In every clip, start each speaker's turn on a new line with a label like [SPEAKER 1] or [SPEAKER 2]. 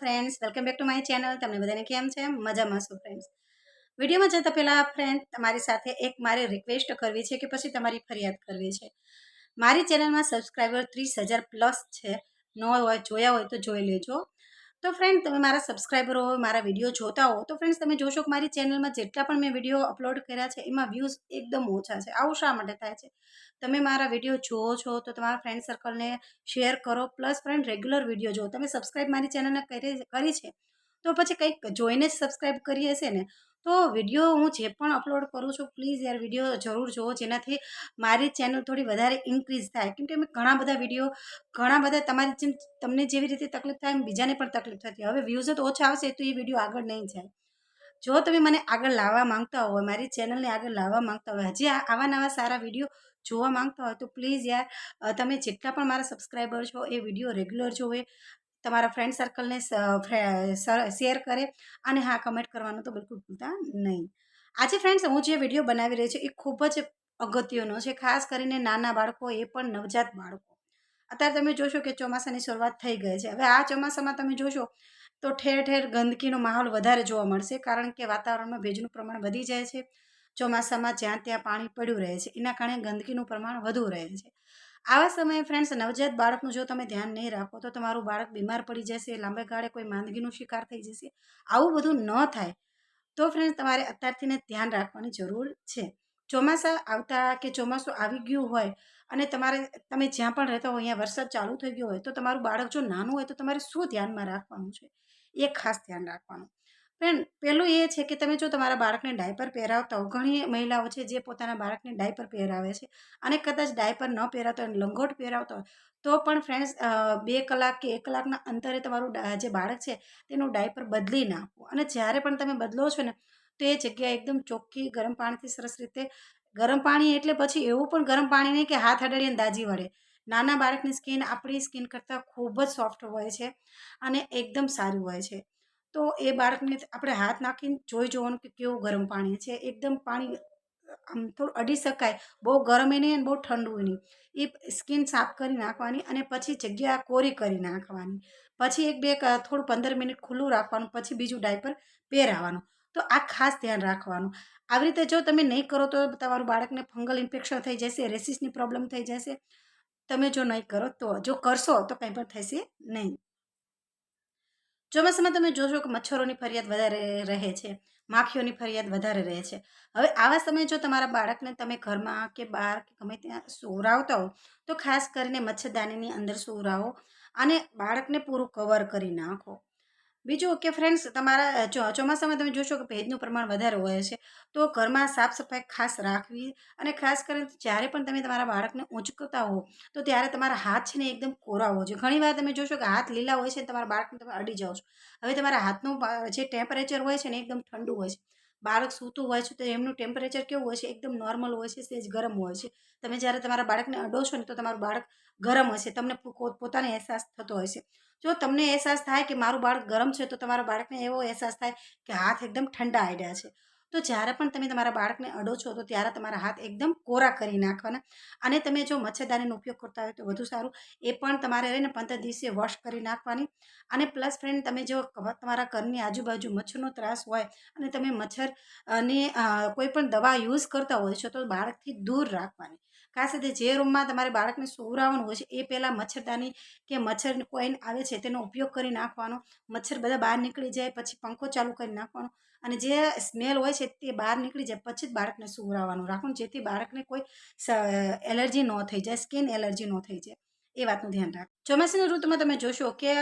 [SPEAKER 1] Friends welcome back to my channel તમને બધાને કેમ છે? મજામાં છું ફ્રેન્ડ્સ વિડીયોમાં જતાં પહેલાં ફ્રેન્ડ તમારી સાથે એક મારે રિક્વેસ્ટ કરવી છે કે પછી તમારી ફરિયાદ કરવી છે. મારી ચેનલમાં સબસ્ક્રાઈબર ત્રીસ હજાર પ્લસ છે. ન હોય, જોયા હોય તો જોઈ લેજો. તો ફ્રેન્ડ તમે મારા સબસ્ક્રાઈબરો મારા વીડિયો જોતા હો, તો ફ્રેન્ડ્સ તમે જોશો કે મારી ચેનલમાં જેટલા પણ મેં વીડિયો અપલોડ કર્યા છે, એમાં વ્યૂઝ એકદમ ઓછા છે. આવું શા માટે થાય છે? તમે મારા વીડિયો જુઓ છો, તો તમારા ફ્રેન્ડ સર્કલને શેર કરો પ્લસ ફ્રેન્ડ રેગ્યુલર વીડિયો જુઓ. તમે સબસ્ક્રાઈબ મારી ચેનલને કરી છે? તો પછી કંઈક જોઈને જ સબસ્ક્રાઈબ કરી હશે ને? તો વીડિયો હું જે પણ અપલોડ કરું છું પ્લીઝ યાર વીડિયો જરૂર જુઓ, જેનાથી મારી ચેનલ થોડી વધારે ઇન્ક્રીઝ થાય. કેમ કે મેં ઘણા બધા વીડિયો, ઘણા બધા તમારી જેમ તમને જેવી રીતે તકલીફ થાય એમ બીજાને પણ તકલીફ થતી હવે વ્યૂઝ જ ઓછા આવશે તો એ વીડિયો આગળ નહીં જાય. જો તમે મને આગળ લાવવા માંગતા હોય, મારી ચેનલને આગળ લાવવા માંગતા હોય, હજી આવા નવા સારા વીડિયો જોવા માંગતા હોય, તો પ્લીઝ યાર તમે જેટલા પણ મારા સબસ્ક્રાઈબર છો એ વીડિયો રેગ્યુલર જોવે. તમારા ફ્રેન્ડ સર્કલને શેર કરે અને હા કમેન્ટ કરવાનું તો બિલકુલ ભૂલતા નહીં. આજે ફ્રેન્ડ્સ હું જે વીડિયો બનાવી રહી છું એ ખૂબ જ અગત્યનો છે. ખાસ કરીને નાના બાળકો, એ પણ નવજાત બાળકો. અત્યારે તમે જોશો કે ચોમાસાની શરૂઆત થઈ ગઈ છે. હવે આ ચોમાસામાં તમે જોશો તો ઠેર ઠેર ગંદકીનો માહોલ વધારે જોવા મળશે કારણ કે વાતાવરણમાં ભેજનું પ્રમાણ વધી જાય છે. ચોમાસામાં જ્યાં ત્યાં પાણી પડ્યું રહે છે. એના કારણે ગંદકીનું પ્રમાણ વધુ રહે છે. આવા સમયે ફ્રેન્ડ્સ નવજાત બાળકનું જો તમે ધ્યાન નહીં રાખો, તો તમારું બાળક બીમાર પડી જશે, લાંબે ગાળે કોઈ માંદગીનો શિકાર થઈ જશે, આવું બધું ન થાય. તો ફ્રેન્ડ્સ તમારે અત્યારથીને ધ્યાન રાખવાની જરૂર છે. ચોમાસા આવતા કે ચોમાસું આવી ગયું હોય અને તમારે, તમે જ્યાં પણ રહેતા હોય, અહીંયા વરસાદ ચાલુ થઈ ગયો હોય, તો તમારું બાળક જો નાનું હોય, તો તમારે શું ધ્યાનમાં રાખવાનું છે? એ ખાસ ધ્યાન રાખવાનું. ફ્રેન્ડ પહેલું એ છે કે તમે જો તમારા બાળકને ડાયપર પહેરાવતા હો ઘણી મહિલાઓ છે જે પોતાના બાળકને ડાયપર પહેરાવે છે અને કદાચ ડાયપર ન પહેરાવતા હોય લંગોટ પહેરાવતા હોય, તો પણ ફ્રેન્ડ્સ બે કલાક કે એક કલાકના અંતરે તમારું જે બાળક છે તેનું ડાયપર બદલી નાખવું અને જ્યારે પણ તમે બદલો છો ને, તો એ જગ્યાએ એકદમ ચોખ્ખી ગરમ પાણીથી સરસ રીતે, ગરમ પાણી એટલે પછી એવું પણ ગરમ પાણી નહીં કે હાથ અડાડીને દાજી વળે. નાના બાળકની સ્કિન આપણી સ્કિન કરતાં ખૂબ જ સોફ્ટ હોય છે અને એકદમ સારું હોય છે. તો એ બાળકને આપણે હાથ નાખીને જોઈ જોવાનું કે કેવું ગરમ પાણી છે. એકદમ પાણી, આમ થોડું અડી શકાય. બહુ ગરમ નહીં અને બહુ ઠંડુ નહીં. એ સ્કિન સાફ કરી નાખવાની અને પછી જગ્યા કોરી કરી નાખવાની. પછી એક બે થોડું પંદર મિનિટ ખુલ્લું રાખવાનું, પછી બીજું ડાયપર પહેરાવાનું. તો આ ખાસ ધ્યાન રાખવાનું. આવી રીતે જો તમે નહીં કરો તો તમારું બાળકને ફંગલ ઇન્ફેક્શન થઈ જશે, રેસિસની પ્રોબ્લેમ થઈ જશે. તમે જો નહીં કરો તો, જો કરશો તો કંઈ પણ થશે નહીં. ચોમાસામાં તમે જોશો કે મચ્છરોની ફરિયાદ વધારે રહે છે, માખીઓની ફરિયાદ વધારે રહે છે. હવે આવા સમયે જો તમારા બાળકને તમે ઘરમાં કે બહાર કે ગમે ત્યાં સુવરાવતા હો, તો ખાસ કરીને મચ્છરદાનીની અંદર સુવરાવો અને બાળકને પૂરું કવર કરી નાખો. બીજું કે ફ્રેન્ડ્સ તમારા ચો, ચોમાસામાં તમે જોશો કે ભેજનું પ્રમાણ વધારે હોય છે. તો ઘરમાં સાફ સફાઈ ખાસ રાખવી અને ખાસ કરીને જ્યારે પણ તમે તમારા બાળકને ઊંચકતા હો તો ત્યારે તમારા હાથ છે ને એકદમ કોરા હોવો જોઈએ. ઘણીવાર તમે જોશો કે હાથ લીલા હોય છે ને તમારા બાળકને તમે અડી જાઓ છો. હવે તમારા હાથનું જે ટેમ્પરેચર હોય છે ને એકદમ ઠંડુ હોય છે. બાળક સૂતું હોય છે તો એમનું ટેમ્પરેચર કેવું હોય છે? એકદમ નોર્મલ હોય છે, સેજ ગરમ હોય છે. તમે જ્યારે તમારા બાળકને અડો છો ને તો તમારું બાળક ગરમ હશે. તમને પોતાને અહેસાસ થતો હશે. જો તમને અહેસાસ થાય કે મારું બાળક ગરમ છે, તો તમારા બાળકને એવો અહેસાસ થાય કે હાથ એકદમ ઠંડા આડ્યા છે. તો જ્યારે પણ તમે તમારા બાળકને અડો છો, તો ત્યારે તમારા હાથ એકદમ કોરા કરી નાખવાના. અને તમે જો મચ્છરદાનીનો ઉપયોગ કરતા હોય તો વધુ સારું. એ પણ તમારે રહીને પંદર દિવસે વોશ કરી નાખવાની. અને પ્લસ ફ્રેન્ડ તમે જો તમારા ઘરની આજુબાજુ મચ્છરનો ત્રાસ હોય અને તમે મચ્છરની કોઈ પણ દવા યુઝ કરતા હોય છો, તો બાળકથી દૂર રાખવાની. ખાસ રીતે જે રૂમમાં તમારે બાળકને સુવરાવવાનું હોય છે, એ પહેલાં મચ્છરદાની કે મચ્છર કોઈન આવે છે, તેનો ઉપયોગ કરી નાખવાનો. મચ્છર બધા બહાર નીકળી જાય, પછી પંખો ચાલુ કરી નાખવાનો. અને જે સ્મેલ હોય છે, તે બહાર નીકળી જાય, પછી જ બાળકને સુવરાવવાનું રાખવાનું, જેથી બાળકને કોઈ એલર્જી ન થઈ જાય, સ્કિન એલર્જી ન થઈ જાય. એ વાતનું ધ્યાન રાખ ચોમાસાની ઋતુમાં તમે જોશો કે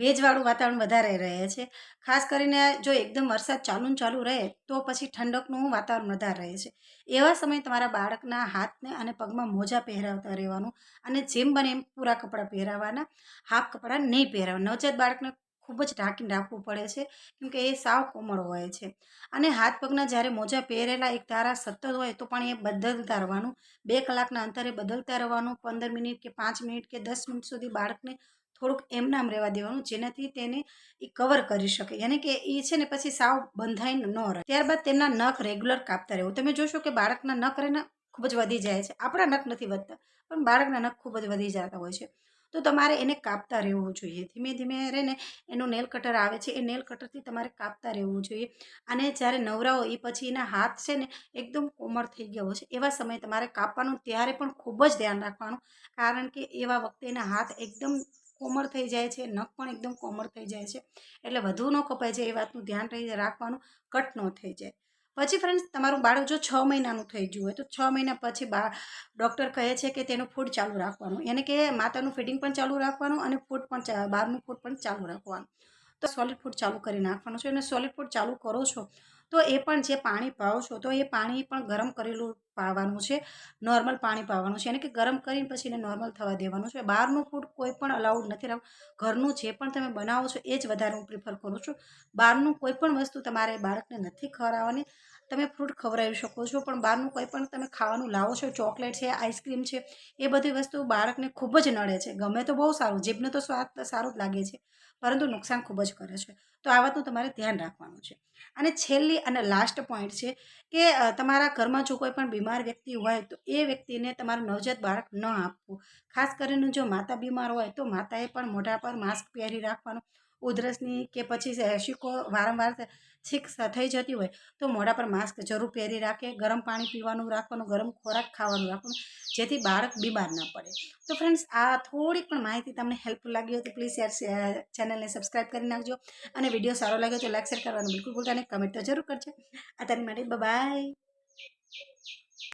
[SPEAKER 1] ભેજવાળું વાતાવરણ વધારે રહે છે. ખાસ કરીને જો એકદમ વરસાદ ચાલુ ચાલુ રહે, તો પછી ઠંડકનું વાતાવરણ વધારે રહે છે. એવા સમયે તમારા બાળકના હાથને અને પગમાં મોજા પહેરાવતા રહેવાનું અને જેમ બને એમ પૂરા કપડાં પહેરાવવાના હાફ કપડાં નહીં પહેરાવવા નવજાત બાળકને ખૂબ જ ઢાંકીને રાખવું પડે છે કેમકે એ સાવ કોમળ હોય છે. અને હાથ પગના જ્યારે મોજા પહેરેલા એક ધારા સતત હોય, તો પણ એ બદલતા રહેવાનું. બે કલાકના અંતરે બદલતા રહેવાનું, પંદર મિનિટ કે પાંચ મિનિટ કે દસ મિનિટ સુધી બાળકને થોડુંક એમ નામ રહેવા દેવાનું, જેનાથી તેને એ કવર કરી શકે. યાની કે એ છે ને પછી સાવ બંધાઈને ન રહે. ત્યારબાદ તેમના નખ રેગ્યુલર કાપતા રહેવું તમે જોશો કે બાળકના નખ રહીને ખૂબ જ વધી જાય છે. આપણા નખ નથી વધતા, પણ બાળકના નખ ખૂબ જ વધી જતા હોય છે. તો તમારે એને કાપતા રહેવું જોઈએ. ધીમે ધીમે રહીને એનું નેલ કટર આવે છે, એ નેલ કટરથી તમારે કાપતા રહેવું જોઈએ. અને જ્યારે નવરાઓ એ પછી એના હાથ છે ને એકદમ કોમળ થઈ ગયા હોય છે, એવા સમયે તમારે કાપવાનું, ત્યારે પણ ખૂબ જ ધ્યાન રાખવાનું. કારણ કે એવા વખતે એના હાથ એકદમ કોમળ થઈ જાય છે, નખ પણ એકદમ કોમળ થઈ જાય છે. એટલે વધુ ન કપાય છે એ વાતનું ધ્યાન રહી રાખવાનું કટ ન થઈ જાય. પછી ફ્રેન્ડ્સ તમારું બાળક જો છ મહિનાનું થઈ ગયું હોય, તો છ મહિના પછી બા ડૉક્ટર કહે છે કે તેનું ફૂડ ચાલુ રાખવાનું. એને કે માતાનું ફીડિંગ પણ ચાલુ રાખવાનું અને ફૂડ પણ બહારનું ફૂડ પણ ચાલુ રાખવાનું. તો સોલિડ ફૂડ ચાલુ કરી નાખવાનું છે. અને સોલિડ ફૂડ ચાલુ કરો છો, તો એ પણ જે પાણી પાવો છો, તો એ પાણી પણ ગરમ કરેલું પાવાનું છે નોર્મલ પાણી પાવાનું છે એને કે ગરમ કરીને પછી એને નોર્મલ થવા દેવાનું છે. બહારનું ફૂડ કોઈ પણ અલાઉડ નથી ઘરનું જે પણ તમે બનાવો છો, એ જ વધારે હું પ્રિફર કરું છું. બહારનું કોઈ પણ વસ્તુ તમારે બાળકને નથી ખવડાવવાની. તમે ફ્રૂટ ખવડાવી શકો છો, પણ બહારનું કોઈ પણ તમે ખાવાનું લાવો છો ચોકલેટ છે આઈસ્ક્રીમ છે, એ બધી વસ્તુ બાળકને ખૂબ જ નડે છે. ગમે તો બહુ સારું, જીભને તો સ્વાદ સારો જ લાગે છે, પરંતુ નુકસાન ખૂબ જ કરે છે. તો આ વાતનું તમારે ધ્યાન રાખવાનું છે. અને છેલ્લી અને લાસ્ટ પોઈન્ટ છે કે તમારા ઘરમાં જો કોઈ પણ બીમાર વ્યક્તિ હોય તો એ વ્યક્તિને તમારું નવજાત બાળક ન આપવું. ખાસ કરીને જો માતા બીમાર હોય તો માતાએ પણ મોઢા પર માસ્ક પહેરી રાખવાનું. ઉધરસની કે પછી શીકો વારંવાર છીક થઈ જતી હોય તો મોઢા પર માસ્ક જરૂર પહેરી રાખે. ગરમ પાણી પીવાનું રાખવાનું, ગરમ ખોરાક ખાવાનું રાખવાનું, જેથી બાળક બીમાર ન પડે. તો ફ્રેન્ડ્સ, આ થોડીક પણ માહિતી તમને હેલ્પફુલ લાગી હોય તો પ્લીઝ યાર ચેનલને સબસ્ક્રાઈબ કરી નાખજો. અને વીડિયો સારો લાગ્યો તો લાઈક, શેર કરવાનું બિલકુલ ભૂલતા અને કમેન્ટ તો જરૂર કરજો. અત્યારે માટે બાય